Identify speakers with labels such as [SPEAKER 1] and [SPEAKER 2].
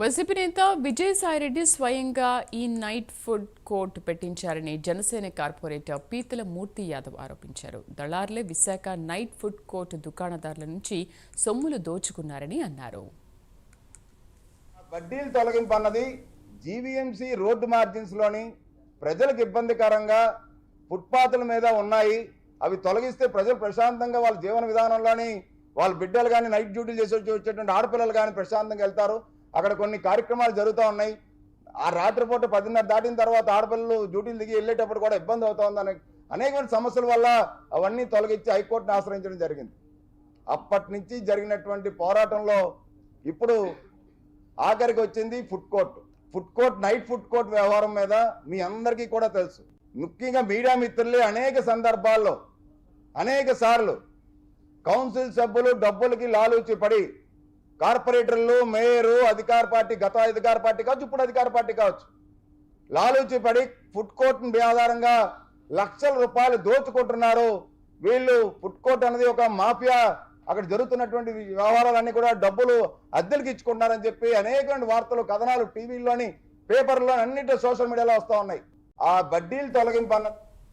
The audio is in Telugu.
[SPEAKER 1] వైసీపీ నేత విజయసాయిరెడ్డి స్వయంగా ఈ నైట్ ఫుడ్ కోర్ట్ పెట్టించారని జనసేన కార్పొరేటర్ పీతల మూర్తి యాదవ్ ఆరోపించారు. దళారులే విశాఖ నైట్ ఫుడ్ కోర్ట్ దుకాణదారుల నుంచి సొమ్ములు దోచుకున్నారని అన్నారు.
[SPEAKER 2] వడ్డీలు తొలగింపు అన్నది జీవీఎంసీ రోడ్డు మార్జిన్స్లోని ప్రజలకు ఇబ్బందికరంగా ఫుట్పాత్ల మీద ఉన్నాయి. అవి తొలగిస్తే ప్రజలు ప్రశాంతంగా వాళ్ళ జీవన విధానంలోని వాళ్ళ బిడ్డలు కానీ నైట్ డ్యూటీలు చేసి వచ్చేటువంటి ఆడపిల్లలు కానీ ప్రశాంతంగా వెళ్తారు. అక్కడ కొన్ని కార్యక్రమాలు జరుగుతూ ఉన్నాయి. ఆ రాత్రిపూట పదిన్నర దాటిన తర్వాత ఆడపిల్లలు డ్యూటీలు దిగి వెళ్ళేటప్పుడు కూడా ఇబ్బంది అవుతుందని అనేకమైన సమస్యల వల్ల అవన్నీ తొలగించి హైకోర్టును ఆశ్రయించడం జరిగింది. అప్పటి నుంచి జరిగినటువంటి పోరాటంలో ఇప్పుడు ఆఖరికి వచ్చింది food court. Food court night food court వ్యవహారం మీద మీ అందరికీ కూడా తెలుసు. ముఖ్యంగా మీడియా మిత్రులే అనేక సందర్భాల్లో అనేక సార్లు కౌన్సిల్ సభ్యులు డబ్బులకి లాలూచి పడి కార్పొరేటర్లు మేయరు అధికార పార్టీ గత అధికార పార్టీ కావచ్చు ఇప్పుడు అధికార పార్టీ కావచ్చు. లాలూచి పడి ఫుడ్ కోర్ట్ ఆధారంగా లక్షల రూపాయలు దోచుకుంటున్నారు. వీళ్ళు ఫుడ్ కోర్ట్ అనేది ఒక మాఫియా. అక్కడ జరుగుతున్నటువంటి వ్యవహారాలన్నీ కూడా డబ్బులు అద్దెలకు ఇచ్చుకుంటున్నారని చెప్పి అనేకమైన వార్తలు కథనాలు టీవీలోని పేపర్లో అన్నింటి సోషల్ మీడియాలో వస్తూ ఉన్నాయి. ఆ బడ్డీలు తొలగింపు అన్నది